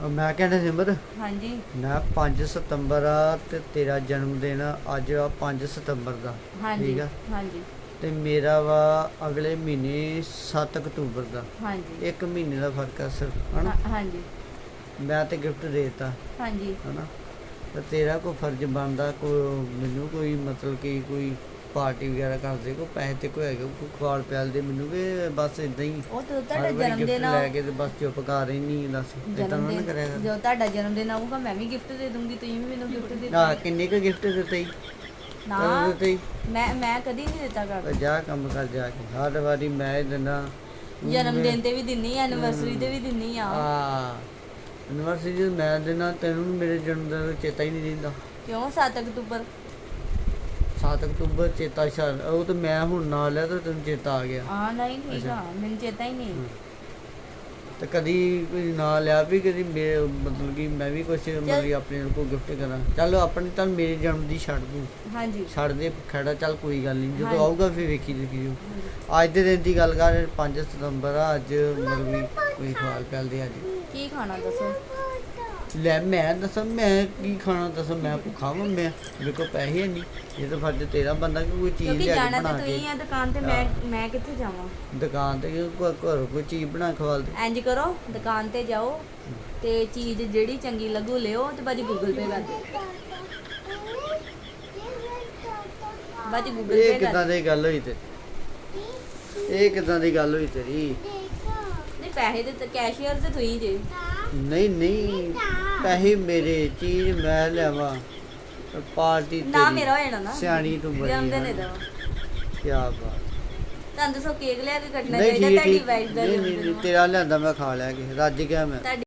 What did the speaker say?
ਮੈਂ ਕਹਿੰਦਾ ਸਿਮਰ ਹਾਂਜੀ। ਮੈਂ 5 ਸਤੰਬਰ ਆ ਤੇ ਤੇਰਾ ਜਨਮ ਦਿਨ ਆ, ਅੱਜ ਆ 5 ਸਤੰਬਰ ਦਾ ਹਾਂਜੀ ਠੀਕ ਆ? ਹਾਂਜੀ। ਤੇ ਮੇਰਾ ਵਾ ਅਗਲੇ ਮਹੀਨੇ 7 ਅਕਤੂਬਰ ਦਾ। ਹਾਂਜੀ। ਇੱਕ ਮਹੀਨੇ ਦਾ ਫ਼ਰਕ ਆ ਸਿਰਫ ਹਨਾ? ਹਾਂ- ਹਾਂਜੀ। ਮੈਂ ਤੇ ਗਿਫਟ ਦੇਤਾ ਹਾਂਜੀ। ਹਨਾ? ਤੇ ਤੇਰਾ ਕੋਈ ਫਰਜ਼ ਬਣਦਾ ਕੋਈ ਮੈਨੂੰ ਕੋਈ ਮਤਲਬ ਕਿ ਕੋਈ ਪਾਰਟੀ ਵਗੈਰਾ ਕਰਦੇ ਕੋਈ ਪੈਸੇ ਤੇ ਕੋਈ ਹੈਗਾ ਕੋਈ ਖਵਾਲ ਪਿਆਲ ਦੇ ਮੈਨੂੰ ਕਿ ਬਸ ਇਦਾਂ ਹੀ। ਉਹ ਤਾਂ ਤੁਹਾਡਾ ਜਨਮ ਦਿਨ ਆ। ਲੈ ਕੇ ਤੇ ਬਸ ਚੁੱਪ ਕਰ ਰਹਿਨੀ ਦੱਸ ਇਦਾਂ ਨਾ ਕਰਿਆ ਜਦੋਂ ਤੁਹਾਡਾ ਜਨਮ ਦਿਨ ਆਊਗਾ ਮੈਂ ਵੀ ਗਿਫਟ ਦੇ ਦੂੰਗੀ ਤੁਸੀਂ ਵੀ ਮੈਨੂੰ ਗਿਫਟ ਦੇ ਨਾ ਕਿੰਨੇ ਕੁ ਗਿਫਟ ਦਿੱਤੇ? ਨਾ? ਮੈਂ ਮੈਂ ਕਦੀ ਨਹੀਂ ਦਿੱਤਾ ਕਰ ਜਾ ਕੰਮ ਕਰ ਜਾ ਕੇ। ਹਰ ਵਾਰੀ ਮੈਂ ਹੀ ਦਿੰਦਾ। ਜਨਮ ਦਿਨ ਤੇ ਵੀ ਦਿੰਨੀ ਆ ਐਨੀਵਰਸਰੀ ਤੇ ਵੀ ਦਿੰਨੀ ਆ। ਯੂਨੀਵਰਸਿਟੀ ਚ ਮੈਂ ਦਿੰਦਾ ਤੈਨੂੰ ਵੀ ਮੇਰੇ ਜਨਮ ਦਿਨ ਦਾ ਚੇਤਾ ਹੀ ਨਹੀਂ ਰਹਿੰਦਾ। ਕਿਉਂ? 7 ਅਕਤੂਬਰ। 7 ਅਕਤੂਬਰ ਚੇਤਾ ਸ਼ਾਇਦ ਉਹ ਤਾਂ ਮੈਂ ਹੁਣ ਨਾਲ ਲਿਆ ਤਾਂ ਤੈਨੂੰ ਚੇਤਾ ਆ ਗਿਆ। ਹਾਂ ਨਹੀਂ ਠੀਕ ਆ ਮੈਨੂੰ ਚੇਤਾ ਹੀ ਨਹੀਂ। ਤੇ ਕਦੀ ਕੋਈ ਨਾਂ ਲਿਆ ਵੀ ਕਦੀ ਮੇਰੇ ਮਤਲਬ ਕਿ ਮੈਂ ਵੀ ਕੁਝ ਮਤਲਬ ਕਿ ਆਪਣੇ ਨੂੰ ਕੋਈ ਗਿਫਟ ਕਰਾਂ। ਚਲੋ ਆਪਣੀ ਤਾਂ ਮੇਰੇ ਜਨਮ ਦੀ ਛੱਡ ਦੂੰ। ਹਾਂਜੀ। ਛੱਡ ਦੇ ਖੜਾ ਚੱਲ ਕੋਈ ਗੱਲ ਨਹੀਂ। ਜਦੋਂ। ਆਊਗਾ ਫਿਰ ਵੇਖੀ ਦੇਖੀ ਅੱਜ ਦੇ ਦਿਨ ਦੀ ਗੱਲ ਕਰ 5 ਸਤੰਬਰ ਆ ਅੱਜ ਮਤਲਬ ਕਿ ਕੋਈ ਖਵਾਲ ਪਿਆਲ ਦੇ ਅੱਜ। ਕੀ ਖਾਣਾ ਦੱਸੋ? ਲੈ ਮੈਂ ਦੱਸਾਂ ਮੈਂ ਕੀ ਖਾਣਾ ਦੱਸਾਂ ਮੈਂ ਭੁੱਖਾ ਵਾਂ ਮੈਂ ਮੇਰੇ ਕੋਲ ਪੈਸੇ ਨਹੀਂ ਇਹ ਤਾਂ ਫਰਜ਼ ਤੇਰਾ ਬੰਦਾ ਕਿ ਕੋਈ ਚੀਜ਼ ਕਿਉਂਕਿ ਲਿਆ ਕੇ ਜਾਣਾ ਬਣਾ ਤਾਂ ਕੇ। ਤੁਸੀਂ ਆ ਦੁਕਾਨ ਤੇ ਮੈਂ ਮੈਂ ਕਿੱਥੇ ਜਾਵਾਂ? ਦੁਕਾਨ ਤੇ ਕੋਈ ਘਰ ਕੋਈ ਚੀਜ਼ ਬਣਾ ਕੇ ਖਵਾਲ ਦੇ ਇੰਜ ਕਰੋ ਦੁਕਾਨ ਤੇ ਜਾਓ ਤੇ ਚੀਜ਼ ਜਿਹੜੀ ਚੰਗੀ ਲੱਗੂ ਲਿਓ ਤੇ ਬਾਜੀ ਗੂਗਲ ਪੇ ਕਰ ਦਿਓ। ਬਾਜੀ ਗੂਗਲ ਇਹ ਪੇ ਕਰ ਕਿਦਾਂ ਦੀ ਗੱਲ ਹੋਈ ਤੇ? ਇਹ ਕਿਦਾਂ ਦੀ ਗੱਲ ਹੋਈ ਤੇਰੀ? ਨਹੀਂ ਪੈਸੇ ਤੇ ਕੈਸ਼ੀਅਰ ਤੇ ਤੁਸੀਂ ਜੇ। ਨਹੀਂ ਨਹੀਂ ਪੈਸੇ ਮੇਰੇ ਚੀਜ਼ ਮੈਂ ਲਿਆਵਾਂ। ਪਾਰਟੀ ਨਾ ਤੇਰੀ ਮੇਰਾ ਹੋ ਜਾਣਾ ਨਾ। ਸਿਆਣੀ ਤੂੰ ਬੜੀ ਜਨਮ ਦਿਨ ਹੈ। ਇਹਦਾ ਕੀ ਬਾਤ। ਤੁਹਾਨੂੰ ਦੱਸੋ ਕੇਕ ਲਿਆ ਕੇ ਕੱਟਣਾ ਨਹੀਂ ਚਾਹੀਦਾ ਠੀਕ ਤੁਹਾਡੀ ਠੀਕ। ਵਾਈਫ ਦਾ ਨਹੀਂ ਜਨਮ ਨਹੀਂ ਦਿਨ ਨਹੀਂ, ਤੇਰਾ ਲਿਆਂਦਾ ਮੈਂ ਖਾ ਲਿਆ ਕਿ ਰੱਜ ਗਿਆ ਮੈਂ। ਤੁਹਾਡੀ